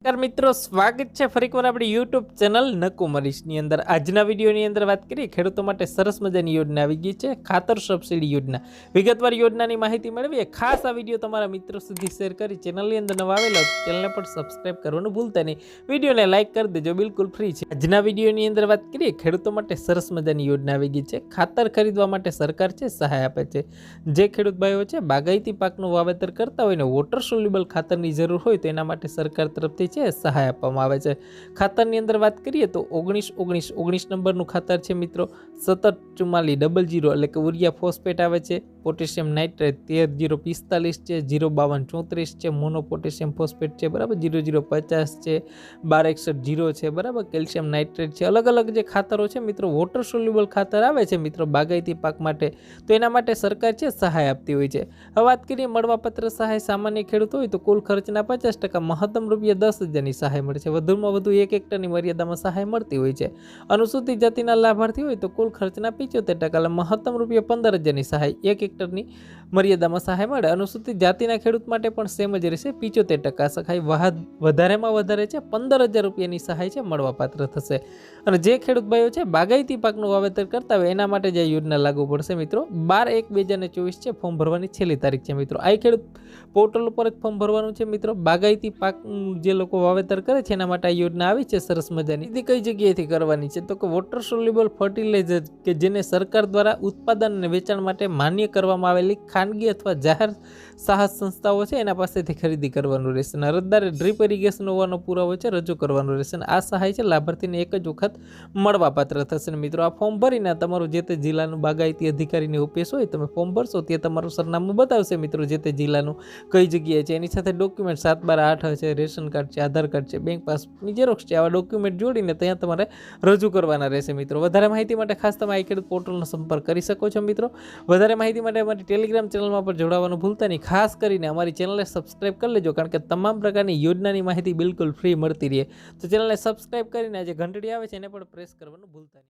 નમસ્કાર મિત્રો, સ્વાગત છે ફરીકવાર આપણી યુટ્યુબ ચેનલ નકુમરીશની અંદર. આજના વિડીયોની અંદર વાત કરીએ, ખેડૂતો માટે સરસ મજાની યોજના આવી ગઈ છે, ખાતર સબસિડી યોજના. વિગતવાર યોજનાની માહિતી મેળવીએ. ખાસ આ વીડિયો તમારા મિત્રો સુધી શેર કરી ચેનલની અંદર નવા આવેલા ચેનલને પણ સબસ્ક્રાઈબ કરવાનું ભૂલતા નહીં. વિડીયોને લાઇક કરી દેજો, બિલકુલ ફ્રી છે. આજના વિડીયોની અંદર વાત કરીએ, ખેડૂતો માટે સરસ મજાની યોજના આવી ગઈ છે. ખાતર ખરીદવા માટે સરકાર છે, સહાય આપે છે. જે ખેડૂત ભાઈઓ છે, બાગાયતી પાકનું વાવેતર કરતા હોય ને વોટર સોલ્યુબલ ખાતરની જરૂર હોય તો એના માટે સરકાર તરફથી છે, સહાય આપવામાં આવે છે. ખાતરની અંદર વાત કરીએ તો ઓગણીસ ઓગણીસ ઓગણીસ નંબરનું ખાતર છે મિત્રો. સતત ચુમ્માલીસ ડબલ જીરો એટલે કે ઉરિયા ફોસ્ફેટ આવે છે. પોટેશિયમ નાઇટ્રેટ તેર જીરો પિસ્તાલીસ છે, જીરો બાવન ચોત્રીસ છે, મોનો પોટેશિયમ ફોસ્ફેટ છે, બરાબર? જીરો જીરો પચાસ છે, બાર એકસઠ જીરો છે, બરાબર? કેલ્શિયમ નાઇટ્રેટ છે, અલગ અલગ જે ખાતરો છે મિત્રો, વોટર સોલ્યુબલ ખાતર આવે છે મિત્રો બાગાયતી પાક માટે, તો એના માટે સરકાર છે સહાય આપતી હોય છે. હવે વાત કરીએ મળવાપત્ર સહાય સામાન્ય ખેડૂત હોય તો કુલ ખર્ચના પચાસ ટકા, મહત્તમ રૂપિયા દસ હજારની સહાય મળે છે. વધુમાં વધુ એક હેક્ટરની મર્યાદામાં સહાય મળતી હોય છે. અનુસૂચિત જાતિના લાભાર્થી હોય તો કુલ ખર્ચના પિચોતેર ટકા મહત્તમ રૂપિયા પંદર હજારની સહાય, એક હેક્ટરની મર્યાદામાં સહાય મળે. અનુસૂચિત જાતિના ખેડૂત માટે પણ સેમ જ રહેશે. પિચોતેર ટકા સહાય વધારેમાં વધારે છે. પંદર હજાર રૂપિયાની સહાય છે. મળવાપાત્ર થશે. અને જે ખેડૂત ભાઈઓ છે, બાગાયતી પાકનું વાવેતર કરતા હોય, એના માટે જે યોજના લાગુ પડશે મિત્રો. બાર એક બે હજાર ચોવીસ છે. ફોર્મ ભરવાની છેલ્લી તારીખ છે મિત્રો. આ ખેડૂત પોર્ટલ ઉપર જ ફોર્મ ભરવાનું છે મિત્રો. બાગાયતી પાક જે લોકો વાવેતર કરે છે, એના માટે આ યોજના આવી છે. સરસ મજાની. એ કઈ જગ્યાએથી કરવાની છે? તો કે વોટર સોલ્યુબલ ફર્ટિલાઇઝર કે જેને સરકાર દ્વારા ઉત્પાદન અને વેચાણ માટે માન્ય કરવામાં આવેલી ખાનગી અથવા જાહેર સાહસ સંસ્થાઓ છે, એના પાસેથી ખરીદી કરવાનું રહેશે. અને અરજદારે ડ્રીપ ઇરિગેશન હોવાનો પુરાવો છે, રજૂ કરવાનું રહેશે. અને આ સહાય છે, લાભાર્થીને એક જ વખત મળવાપાત્ર થશે. અને મિત્રો, આ ફોર્મ ભરીને તમારું જે તે જિલ્લાનું બાગાયતી અધિકારીની ઓફિસ હોય, તમે ફોર્મ ભરશો તે તમારું સરનામું બતાવશે. મિત્રો, જે તે જિલ્લાનું કઈ જગ્યાએ છે, એની સાથે ડોક્યુમેન્ટ સાત બાર આઠ છે, રેશન કાર્ડ છે, આધાર કાર્ડ છે, બેંક પાસબુકની ઝેરોક્ષ છે, આવા ડોક્યુમેન્ટ જોડીને ત્યાં તમારે રજૂ કરવાના રહેશે. મિત્રો, વધારે માહિતી માટે ખાસ તમે આ ખેડૂત પોર્ટલનો સંપર્ક કરી શકો છો, મિત્રો. વધારે માહિતી માટે અમારી ટેલિગ્રામ ચેનલમાં પણ જોડાવાનું ભૂલતા નહીં. ખાસ કરીને અમારી ચેનલને સબસ્ક્રાઇબ કરી લેજો, કારણ કે તમામ પ્રકારની યોજનાની માહિતી બિલકુલ ફ્રી મળતી રહે. તો ચેનલને સબસ્ક્રાઇબ કરીને જે ઘંટડી આવે છે, એને પણ પ્રેસ કરવાનું ભૂલતા નહીં.